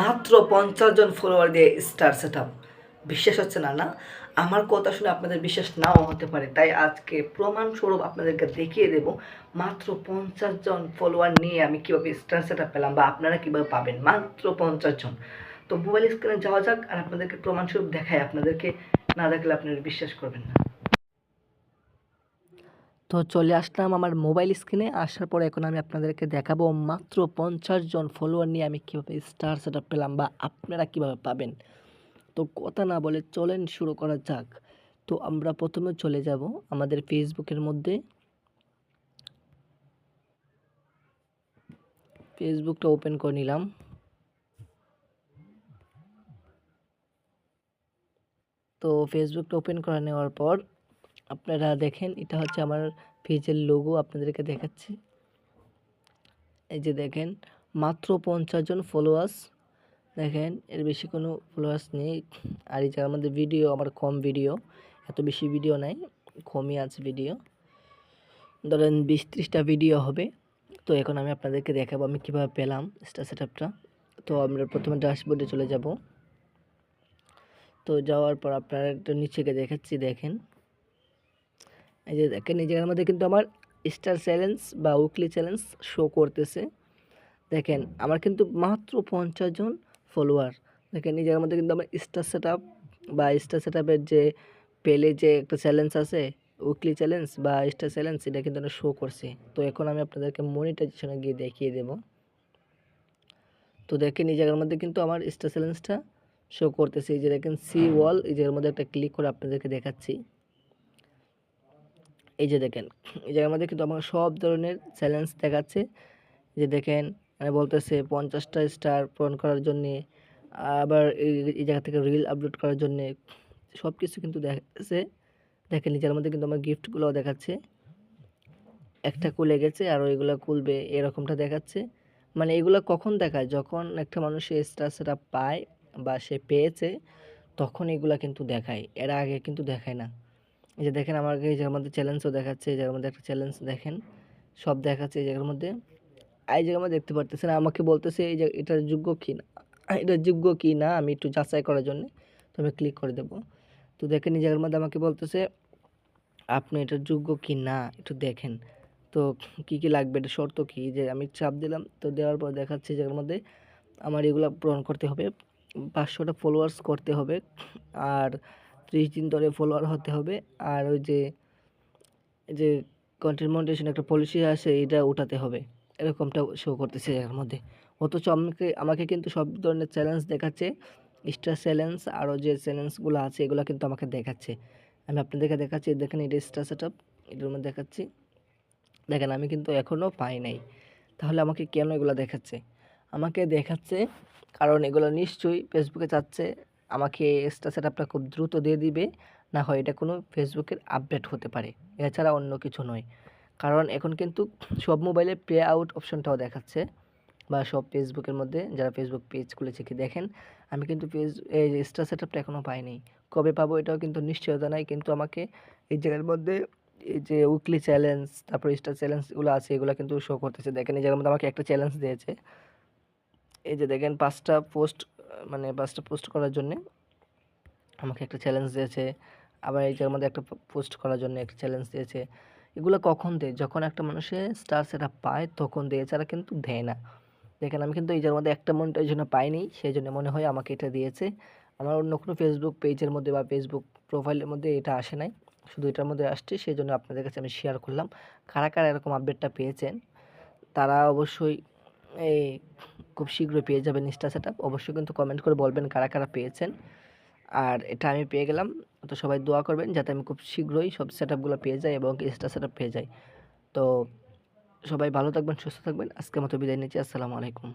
মাত্র পঞ্চাশ জন ফলোয়ার দিয়ে স্টার সেট আপ বিশ্বাস হচ্ছে না না? আমার কথা শুনে আপনাদের বিশ্বাস নাও হতে পারে। তাই আজকে প্রমাণস্বরূপ আপনাদেরকে দেখিয়ে দেব, মাত্র পঞ্চাশ জন ফলোয়ার নিয়ে আমি কীভাবে স্টার সেট পেলাম বা আপনারা কীভাবে পাবেন। মাত্র পঞ্চাশ জন। তো মোবাইল স্ক্রিনে যাওয়া যাক আর আপনাদেরকে প্রমাণস্বরূপ দেখায় আপনাদেরকে না দেখলে আপনারা বিশ্বাস করবেন না। তো চলে আসলাম আমার মোবাইল স্ক্রিনে আসার পর এখন আমি আপনাদেরকে দেখাবো মাত্র পঞ্চাশ জন ফলোয়ার নিয়ে আমি কীভাবে স্টার সেট পেলাম বা আপনারা কীভাবে পাবেন। তো কথা না বলে চলেন শুরু করা যাক। তো আমরা প্রথমে চলে যাব আমাদের ফেসবুকের মধ্যে। ফেসবুকটা ওপেন করে নিলাম। তো ফেসবুকটা ওপেন করে নেওয়ার পর আপনারা দেখেন, এটা হচ্ছে আমার পেজের লোগো আপনাদেরকে দেখাচ্ছি। এই যে দেখেন, মাত্র পঞ্চাশ জন ফলোয়ার্স দেখেন, এর বেশি কোনো ফলোয়ার্স নেই। আর এই জায়গার মধ্যে ভিডিও আমার কম ভিডিও এত বেশি ভিডিও নাই, কমই আছে ভিডিও ধরেন বিশ ত্রিশটা ভিডিও হবে। তো এখন আমি আপনাদেরকে দেখাবো আমি কীভাবে পেলাম স্টার সেট আপটা তো আমরা প্রথমে ড্যাশবোর্ডে চলে যাব। তো যাওয়ার পর আপনারা একটু নিচে দেখাচ্ছি, দেখেন। এই যে দেখেন, এই জায়গার মধ্যে কিন্তু আমার স্টার চ্যালেঞ্জ বা উইকলি চ্যালেঞ্জ শো করতেছে। দেখেন, আমার কিন্তু মাত্র পঞ্চাশ জন ফলোয়ার দেখেন, এই জায়গার মধ্যে কিন্তু আমার স্টার সেট বা স্টার সেট যে পেলে যে একটা চ্যালেঞ্জ আছে উইকলি চ্যালেঞ্জ বা স্টার চ্যালেঞ্জ এটা কিন্তু শো করছে। তো এখন আমি আপনাদেরকে মনিটাইজেশনে গিয়ে দেখিয়ে দেব। তো দেখেন, এই জায়গার মধ্যে কিন্তু আমার স্টার চ্যালেঞ্জটা শো করতেছে। এই যে দেখেন সি ওয়াল এই জায়গার মধ্যে একটা ক্লিক করে আপনাদেরকে দেখাচ্ছি। এই যে দেখেন, এই জায়গার মধ্যে কিন্তু আমার সব ধরনের চ্যালেঞ্জ দেখাচ্ছে। যে দেখেন মানে বলতেছে পঞ্চাশটা স্টার পূরণ করার জন্যে, আবার এই জায়গা থেকে রিল আপলোড করার জন্যে সব কিছু কিন্তু দেখাচ্ছে। দেখেন, নিজের মধ্যে কিন্তু আমার গিফটগুলোও দেখাচ্ছে। একটা কুলে গেছে আর ওইগুলো কুলবে এরকমটা দেখাচ্ছে। মানে এগুলো কখন দেখায়? যখন একটা মানুষ স্টার সেটা পায় বা সে পেয়েছে, তখন এগুলা কিন্তু দেখায়। এর আগে কিন্তু দেখায় না। এই যে দেখেন আমার এই জায়গার মধ্যে চ্যালেঞ্জও দেখাচ্ছে, এই জায়গার মধ্যে একটা চ্যালেঞ্জ দেখেন, সব দেখাচ্ছে এই জায়গার মধ্যে। এই জায়গার মধ্যে দেখতে পারতেছেন, আমাকে বলতেছে এই যে এটার যোগ্য কি না এটা যোগ্য কি না আমি একটু যাচাই করার জন্য, তো আমি ক্লিক করে দেবো। তো দেখেন এই জায়গার মধ্যে আমাকে বলতেছে, আপনি এটার যোগ্য কি না একটু দেখেন। তো কি কি লাগবে, এটা শর্ত কি? যে আমি চাপ দিলাম, তো দেওয়ার পর দেখাচ্ছে জায়গার মধ্যে আমার এগুলো পূরণ করতে হবে, পাঁচশোটা ফলোয়ার্স করতে হবে। আর ত্রিশ দিন ধরে ফলোয়ার হতে হবে। আর ওই যে যে কন্টেন্ট মনিটেশন একটা পলিসি আছে, এটা উঠাতে হবে। এরকমটা শো করতেছে এর মধ্যে। অথচ আমাকে আমাকে কিন্তু সব ধরনের চ্যালেঞ্জ দেখাচ্ছে। স্টার চ্যালেঞ্জ আরও যে চ্যালেঞ্জগুলো আছে, এগুলো কিন্তু আমাকে দেখাচ্ছে। আমি আপনাদেরকে দেখাচ্ছি, দেখেন এটা স্টার সেট আপ এটার মধ্যে দেখাচ্ছি। দেখেন, আমি কিন্তু এখনও পাই নাই। তাহলে আমাকে কেন এগুলো দেখাচ্ছে? আমাকে দেখাচ্ছে কারণ এগুলো নিশ্চয়ই ফেসবুকে চাচ্ছে। আমাকে স্টার সেট আপটা খুব দ্রুত দিয়ে দিবে। না হয় এটা কোনো ফেসবুকের আপডেট হতে পারে। এছাড়া অন্য কিছু নয়। কারণ এখন কিন্তু সব মোবাইলে পে আউট অপশনটাও দেখাচ্ছে। বা সব ফেসবুকের মধ্যে যারা ফেসবুক পেজ খুলেছে কি দেখেন, আমি কিন্তু পেজ এই স্টার সেট আপটা এখনও পাইনি। কবে পাবো এটাও কিন্তু নিশ্চয়তা নাই। কিন্তু আমাকে এই জায়গার মধ্যে এই যে উইকলি চ্যালেঞ্জ তারপর স্টার চ্যালেঞ্জগুলো আছে, এগুলো কিন্তু শো করতেছে। দেখেন এই জায়গার মধ্যে আমাকে একটা চ্যালেঞ্জ দিয়েছে। এই যে দেখেন পাঁচটা পোস্ট মানে বাসটা পোস্ট করার জন্যে আমাকে একটা চ্যালেঞ্জ দিয়েছে। আবার এই জায়গার মধ্যে একটা পোস্ট করার জন্য একটা চ্যালেঞ্জ দিয়েছে। এগুলো কখন দেয়? যখন একটা মানুষে স্টার সেটা পায়, তখন দেয়। এছাড়া কিন্তু দেয় না। দেখেন, আমি কিন্তু এই জায়গার মধ্যে একটা মনটার জন্য পাইনি। সেই জন্য মনে হয় আমাকে এটা দিয়েছে। আমার অন্য কোনো ফেসবুক পেজের মধ্যে বা ফেসবুক প্রোফাইলের মধ্যে এটা আসে নাই। শুধু এটার মধ্যে আসছে। সেই জন্য আপনাদের কাছে আমি শেয়ার করলাম। কারা কারা এরকম আপডেটটা পেয়েছেন? তারা অবশ্যই এই খুব শীঘ্রই পেয়ে যাবেন ইনস্টা সেট অবশ্যই কিন্তু কমেন্ট করে বলবেন কারা কারা পেয়েছেন। আর এটা আমি পেয়ে গেলাম। তো সবাই দোয়া করবেন যাতে আমি খুব শীঘ্রই সব সেট আপগুলো পেয়ে যাই এবং ইনস্টা সেট পেয়ে যাই। তো সবাই ভালো থাকবেন, সুস্থ থাকবেন। আজকের মতো বিদায় নিচ্ছি। আসসালামু আলাইকুম।